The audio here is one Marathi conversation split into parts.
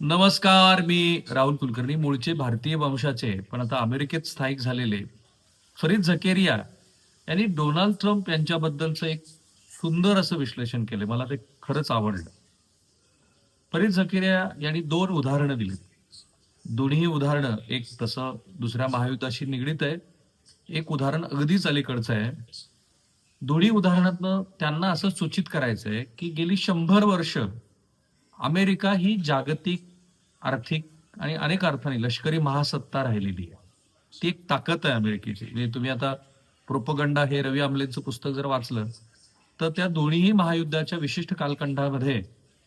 नमस्कार मी राहुल कुलकर्णी मूळचे भारतीय वंशाचे पण आता अमेरिकेत स्थायिक झालेले फरीद झकेरिया यांनी डोनाल्ड ट्रम्प यांच्याबद्दलचं एक सुंदर असं विश्लेषण केलं. मला ते खरंच आवडलं. फरीद झकेरिया यांनी दोन उदाहरणं दिली दोन्ही उदाहरणं एक तसं दुसऱ्या महायुद्धाशी निगडीत आहे. एक उदाहरण अगदीच अलीकडचं आहे. दोन्ही उदाहरणातनं त्यांना असं सूचित करायचं आहे की गेली शंभर वर्ष अमेरिका ही जागतिक आर्थिक आणि अनेक अर्थाने लष्करी महासत्ता राहिलेली आहे. ती एक ताकद आहे अमेरिकेची. म्हणजे तुम्ही आता प्रोपगंडा हे रवी आमलेंचं पुस्तक जर वाचलं तर त्या दोन्हीही महायुद्धाच्या विशिष्ट कालखंडामध्ये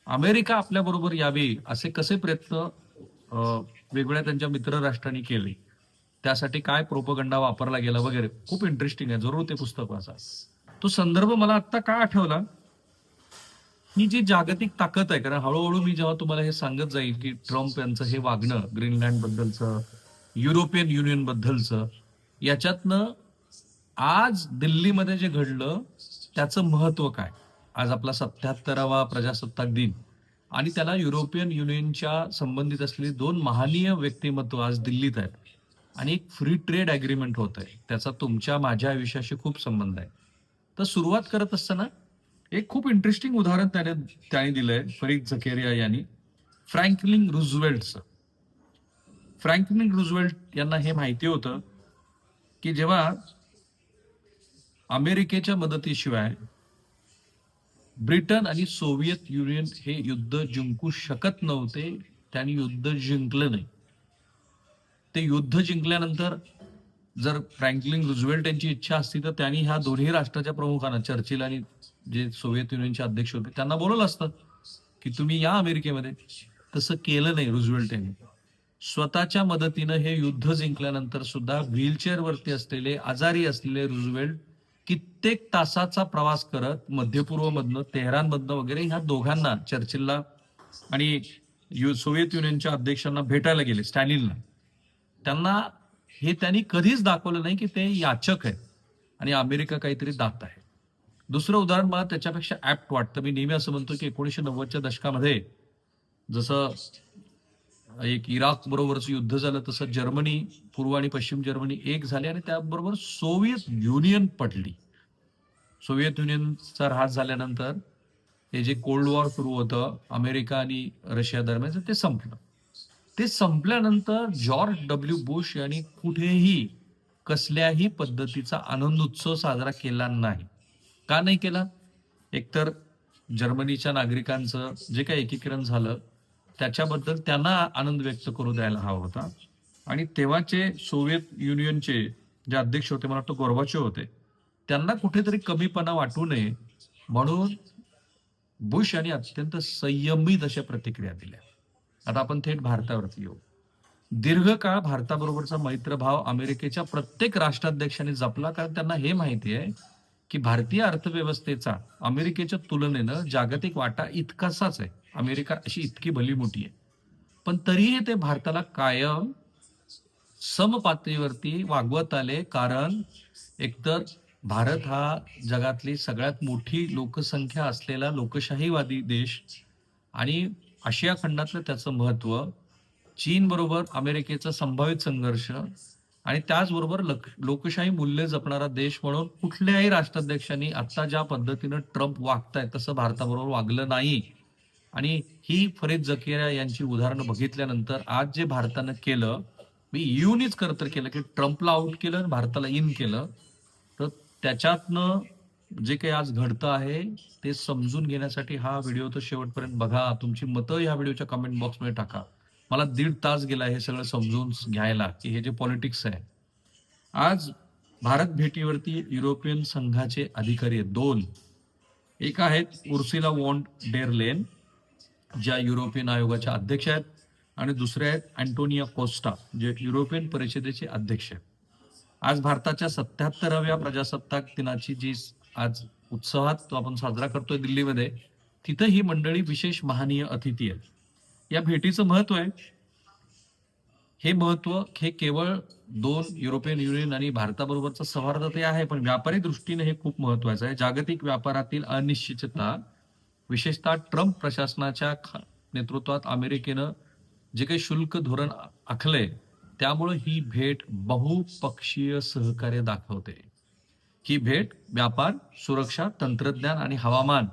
अमेरिका आपल्या बरोबर यावी असे कसे प्रयत्न वेगवेगळ्या त्यांच्या मित्र राष्ट्रांनी केले त्यासाठी काय प्रोपगंडा वापरला गेला वगैरे खूप इंटरेस्टिंग आहे. जरूर ते पुस्तक वाचा. तो संदर्भ मला आत्ता का आठवला ही जी जागतिक ताकद आहे कारण हळूहळू मी जेव्हा तुम्हाला हे सांगत जाईल की ट्रम्प यांचं हे वागणं ग्रीनलँड बद्दलचं युरोपियन युनियन बद्दलचं याच्यातनं आज दिल्लीमध्ये जे घडलं त्याचं महत्त्व काय? आज आपला सत्याहत्तरावा प्रजासत्ताक दिन. आणि त्याला युरोपियन युनियनच्या संबंधित असलेली दोन महानीय व्यक्तिमत्व आज दिल्लीत आहेत. आणि एक फ्री ट्रेड अग्रीमेंट होत आहे त्याचा तुमच्या माझ्या आयुष्याशी खूप संबंध आहे. तर सुरुवात करत असताना एक खूप इंटरेस्टिंग उदाहरण त्याने त्याने दिलंय फरीद झकेरिया यांनी. फ्रँकलिन रुझवेल्टचं. फ्रँकलिन रुझवेल्ट यांना हे माहिती होतं की जेव्हा अमेरिकेच्या मदतीशिवाय ब्रिटन आणि सोव्हिएत युनियन हे युद्ध जिंकू शकत नव्हते त्यांनी युद्ध जिंकलं नाही. ते युद्ध जिंकल्यानंतर जर फ्रँकलिन रुझवेल्ट यांची इच्छा असती तर त्यांनी ह्या दोन्ही राष्ट्राच्या प्रमुखांना चर्चिल आणि जे सोव्हिएत युनियनचे अध्यक्ष होते त्यांना बोलवलं असतं की तुम्ही या अमेरिकेमध्ये. तसं केलं नाही रुझवेल्ट यांनी. स्वतःच्या मदतीनं हे युद्ध जिंकल्यानंतर सुद्धा व्हीलचेअर वरती असलेले आजारी असलेले रुझवेल्ट कित्येक तासाचा प्रवास करत मध्यपूर्वमधनं तेहरानमधनं वगैरे ह्या दोघांना चर्चिलला आणि यु सोव्हिएत युनियनच्या अध्यक्षांना भेटायला गेले स्टॅलिनला. त्यांना हे त्यांनी कधीच दाखवलं नाही की ते याचक आहे आणि अमेरिका काहीतरी दात आहे. दुसरं उदाहरण मला त्याच्यापेक्षा ऍप्ट वाटतं. मी नेहमी असं म्हणतो की एकोणीसशे नव्वदच्या दशकामध्ये जसं एक इराक बरोबरचं युद्ध झालं तसं जर्मनी पूर्व आणि पश्चिम जर्मनी एक झाली आणि त्याबरोबर सोव्हिएत युनियन पडली. सोव्हिएत युनियनचा ऱ्हास झाल्यानंतर हे जे कोल्ड वॉर सुरू होतं अमेरिका आणि रशिया दरम्यान ते संपलं. ते संपल्यानंतर जॉर्ज डब्ल्यू बुश यांनी कुठेही कसल्याही पद्धतीचा आनंद उत्सव साजरा केला नाही. का नाही केला? एकतर जर्मनीच्या नागरिकांचं जे काही एकीकरण झालं त्याच्याबद्दल त्यांना आनंद व्यक्त करू द्यायला हवा होता. आणि तेव्हाचे सोव्हिएत युनियनचे जे अध्यक्ष होते मला वाटतं गोरबाचे होते त्यांना कुठेतरी कमीपणा वाटू नये म्हणून बुश यांनी अत्यंत संयमित अशा प्रतिक्रिया दिल्या. आता आपण थेट भारतावरती येऊ. दीर्घकाळ भारताबरोबरचा मैत्रभाव अमेरिकेच्या प्रत्येक राष्ट्राध्यक्षांनी जपला कारण त्यांना हे माहिती आहे की भारतीय अर्थव्यवस्थेचा अमेरिकेच्या तुलनेनं जागतिक वाटा इतकासाच आहे. अमेरिका अशी इतकी भली मोठी आहे. पण तरीही ते भारताला कायम समपातळीवरती वागवत आले कारण एकतर भारत हा जगातली सगळ्यात मोठी लोकसंख्या असलेला लोकशाहीवादी देश आणि आशिया खंडातलं त्याचं महत्त्व चीन बरोबर अमेरिकेचा संभावित संघर्ष आणि त्याचबरोबर लक- लोकशाही मूल्य जपणारा देश म्हणून कुठल्याही राष्ट्राध्यक्षांनी आता ज्या पद्धतीनं ट्रम्प वागताय तसं भारताबरोबर वागलं नाही. आणि ही फरीद जकिया यांची उदाहरणं बघितल्यानंतर आज जे भारतानं केलं मी येऊनच खरं तर केलं की ट्रम्पला आउट केलं आणि भारताला इन केलं. तर त्याच्यातनं जे काही आज घडतं आहे ते समजून घेण्यासाठी हा व्हिडिओ तर शेवटपर्यंत बघा. तुमची मतं ह्या व्हिडिओच्या कमेंट बॉक्समध्ये टाका. मला दीड तास गेला हे सगळं समजून घ्यायला की हे जे पॉलिटिक्स आहे. आज भारत भेटीवरती युरोपियन संघाचे अधिकारी आहेत दोन. एक आहेत उर्सिला वॉन्ट डेरलेन ज्या युरोपियन आयोगाच्या अध्यक्ष आहेत आणि दुसरे आहेत अँटोनिया कोस्टा जे युरोपियन परिषदेचे अध्यक्ष आहेत. आज भारताच्या सत्याहत्तराव्या प्रजासत्ताक दिनाची जी आज उत्सवात तो आपण साजरा करतोय दिल्लीमध्ये तिथं ही मंडळी विशेष महानीय अतिथी आहेत. या भेटीचं महत्त्व आहे. हे महत्त्व हे केवळ दोन युरोपियन युनियन आणि भारताबरोबरचं सौहार्द ते आहे पण व्यापारी दृष्टीने हे खूप महत्वाचं आहे. जागतिक व्यापारातील अनिश्चितता विशेषतः ट्रम्प प्रशासनाच्या नेतृत्वात अमेरिकेनं जे काही शुल्क धोरण आखलंय त्यामुळे ही भेट बहुपक्षीय सहकार्य दाखवते. ही भेट व्यापार सुरक्षा तंत्रज्ञान आणि हवामान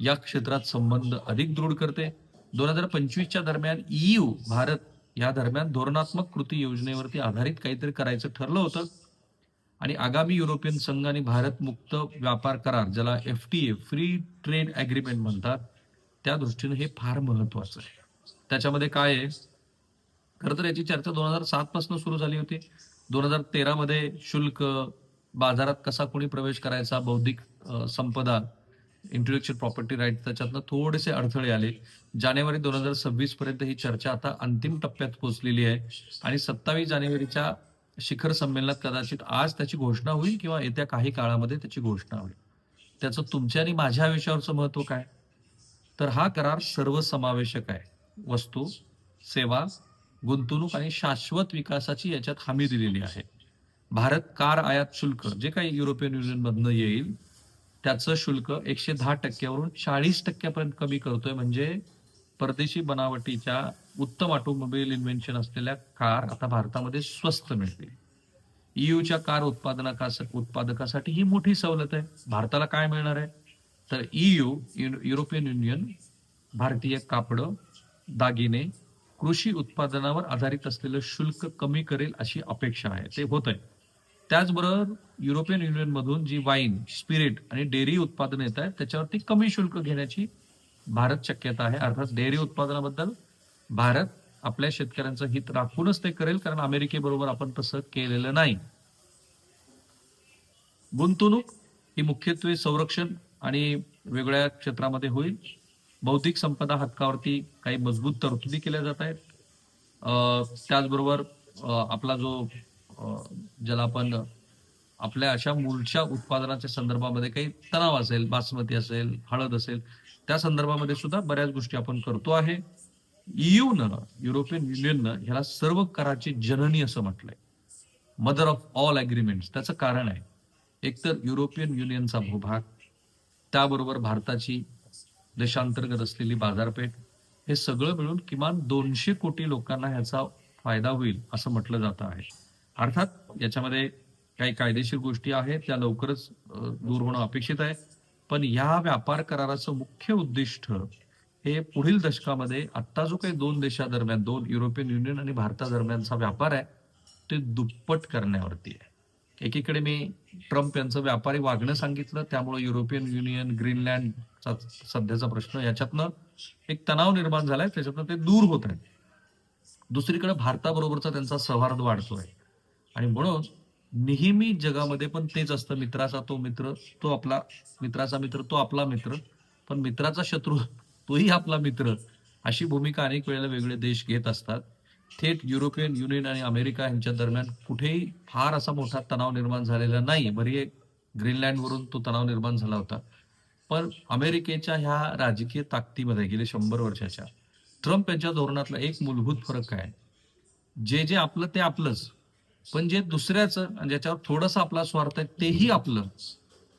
या क्षेत्रात संबंध अधिक दृढ करते. दोन हजार पंचवीसच्या दरम्यान ईयू भारत या दरम्यान धोरणात्मक कृती योजनेवरती आधारित काहीतरी करायचं ठरलं होतं. आणि आगामी युरोपियन संघ आणि भारत मुक्त व्यापार करार ज्याला F T A free trade agreement म्हणतात त्या दृष्टीने हे फार महत्वाचं आहे. त्याच्यामध्ये काय आहे? खरं तर याची चर्चा दोन हजार सात पासून सुरू झाली होती. दोन हजार तेरामध्ये शुल्क बाजारात कसा कोणी प्रवेश करायचा बौद्धिक संपदा इंटेलेक्च्युअल प्रॉपर्टी राईट त्याच्यातनं थोडेसे अडथळे आले. जानेवारी दोन हजार सव्वीस पर्यंत ही चर्चा आता अंतिम टप्प्यात पोहोचलेली आहे. आणि सत्तावीस जानेवारीच्या शिखर संमेलनात कदाचित आज त्याची घोषणा होईल किंवा येत्या काही काळामध्ये त्याची घोषणा होईल. त्याचं तुमच्या आणि माझ्या आयुष्यावरचं महत्त्व काय? तर हा करार सर्वसमावेशक आहे. वस्तू सेवा गुंतवणूक आणि शाश्वत विकासाची याच्यात हमी दिलेली आहे. भारत कार आयात शुल्क जे काही युरोपियन युनियन मधनं येईल त्याचं शुल्क एकशे दहा टक्क्यावरून चाळीस टक्क्यापर्यंत कमी करतोय. म्हणजे परदेशी बनावटीच्या उत्तम ऑटोमोबाईल इन्व्हेन्शन असलेल्या कार आता भारतामध्ये स्वस्त मिळतील. ईयूच्या कार उत्पादना उत्पादकासाठी ही मोठी सवलत आहे. भारताला काय मिळणार आहे? तर ईयू युरोपियन युनियन भारतीय कापडं दागिने कृषी उत्पादनावर आधारित असलेलं शुल्क कमी करेल अशी अपेक्षा आहे. ते होत आहे त्याचबरोबर युरोपियन युनियन मधून जी वाईन स्पिरिट आणि डेअरी उत्पादन येत आहेत त्याच्यावरती कमी शुल्क घेण्याची भारत शक्यता आहे. अर्थात डेअरी उत्पादनाबद्दल भारत आपल्या शेतकऱ्यांचं हित राखूनच ते करेल कारण अमेरिकेबरोबर आपण तसं केलेलं नाही. गुंतवणूक ही मुख्यत्वे संरक्षण आणि वेगळ्या क्षेत्रामध्ये होईल. बौद्धिक संपदा हक्कावरती काही मजबूत तरतुदी केल्या जात आहेत. त्याचबरोबर आपला जो ज्याला आपण आपल्या अशा मूळच्या उत्पादनाच्या संदर्भामध्ये काही तणाव असेल बासमती असेल हळद असेल त्या संदर्भामध्ये सुद्धा बऱ्याच गोष्टी आपण करतो आहे. ईयूनं युरोपियन युनियननं ह्याला सर्व कराची जननी असं म्हटलंय. मदर ऑफ ऑल अग्रीमेंट त्याचं कारण आहे. एकतर युरोपियन युनियनचा भूभाग त्याबरोबर भारताची देशांतर्गत असलेली बाजारपेठ हे सगळं मिळून किमान दोनशे कोटी लोकांना ह्याचा फायदा होईल असं म्हटलं जात आहे. अर्थात याच्यामध्ये काही कायदेशीर गोष्टी आहेत त्या लवकरच दूर होणं अपेक्षित आहे. पण या व्यापार कराराचं मुख्य उद्दिष्ट हे पुढील दशकामध्ये आत्ता जो काही दोन देशादरम्यान दोन युरोपियन युनियन आणि भारतादरम्यानचा व्यापार आहे ते दुप्पट करण्यावरती आहे. एकीकडे मी ट्रम्प यांचं व्यापारी वागणं सांगितलं त्यामुळे युरोपियन युनियन ग्रीनलँडचा सध्याचा प्रश्न याच्यातनं एक तणाव निर्माण झालाय त्याच्यातनं ते दूर होत आहे दुसरीकडे भारताबरोबरचा त्यांचा सौहार्द वाढतोय. आणि म्हणून नेहमी जगामध्ये पण तेच असतं. मित्राचा तो मित्र तो आपला मित्राचा मित्र तो आपला मित्र. पण मित्राचा शत्रू तोही आपला मित्र अशी भूमिका अनेक वेळेला वेगळे देश घेत असतात. थेट युरोपियन युनियन आणि अमेरिका यांच्या दरम्यान कुठेही फार असा मोठा तणाव निर्माण झालेला नाही. बरी एक ग्रीनलँडवरून तो तणाव निर्माण झाला होता. पण अमेरिकेच्या ह्या राजकीय ताकदीमध्ये गेले शंभर वर्षाच्या ट्रम्प यांच्या धोरणातला एक मूलभूत फरक आहे जे जे आपलं ते आपलंच. पण जे दुसऱ्याचं ज्याच्यावर थोडस आपला स्वार्थ आहे तेही आपलं.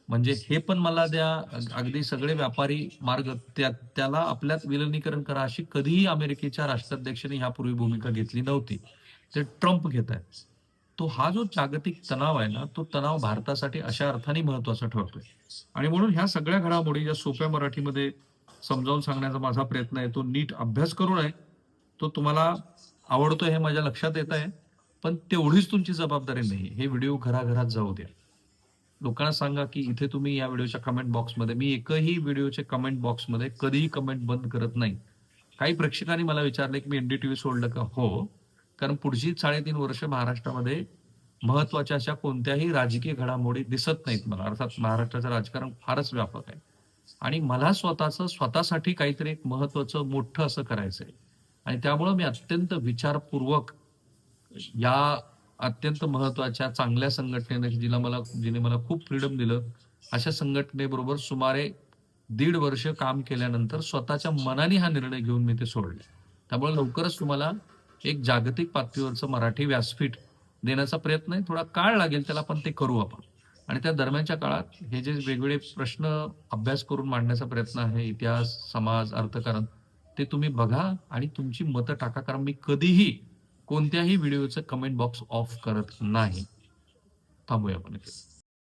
म्हणजे हे पण मला द्या अगदी सगळे व्यापारी मार्ग त्या त्याला आपल्यात विलनीकरण करा अशी कधीही अमेरिकेच्या राष्ट्राध्यक्षांनी ह्यापूर्वी भूमिका घेतली नव्हती. ते ट्रम्प घेत आहेत. तो हा जो जागतिक तणाव आहे ना तो तणाव भारतासाठी अशा अर्थाने महत्त्वाचा ठरतोय. आणि म्हणून ह्या सगळ्या घडामोडी ज्या सोप्या मराठीमध्ये समजावून सांगण्याचा माझा प्रयत्न आहे. तो नीट अभ्यास करून आहे तो तुम्हाला आवडतोय हे माझ्या लक्षात येत आहे. पण तेवढीच तुमची जबाबदारी नाही. हे व्हिडिओ घराघरात जाऊ द्या. लोकांना सांगा की इथे तुम्ही या व्हिडिओच्या कमेंट बॉक्समध्ये मी एकही व्हिडिओच्या कमेंट बॉक्समध्ये कधीही कमेंट बंद करत नाही. काही प्रेक्षकांनी मला विचारले की मी एनडीटीव्ही सोडलं का? हो. कारण पुढची साडेतीन वर्ष महाराष्ट्रामध्ये महत्त्वाच्या अशा कोणत्याही राजकीय घडामोडी दिसत नाहीत मला. अर्थात महाराष्ट्राचं राजकारण फारच व्यापक आहे. आणि मला स्वतःचं स्वतःसाठी काहीतरी एक महत्वाचं मोठं असं करायचंय. आणि त्यामुळं मी अत्यंत विचारपूर्वक या अत्यंत महत्त्वाच्या चांगल्या संघटनेने जिला मला जिने मला खूप फ्रीडम दिलं अशा संघटनेबरोबर सुमारे दीड वर्ष काम केल्यानंतर स्वतःच्या मनाने हा निर्णय घेऊन मी ते सोडले. त्यामुळे लवकरच तुम्हाला एक जागतिक पातळीवरचं मराठी व्यासपीठ देण्याचा प्रयत्न आहे. थोडा काळ लागेल त्याला पण ते करू आपण. आणि त्या दरम्यानच्या काळात हे जे वेगवेगळे प्रश्न अभ्यास करून मांडण्याचा प्रयत्न आहे इतिहास समाज अर्थकारण ते तुम्ही बघा आणि तुमची मतं टाका. कारण मी कधीही कोणत्याही व्हिडिओचं कमेंट बॉक्स ऑफ करत नाही. थांबूया आपण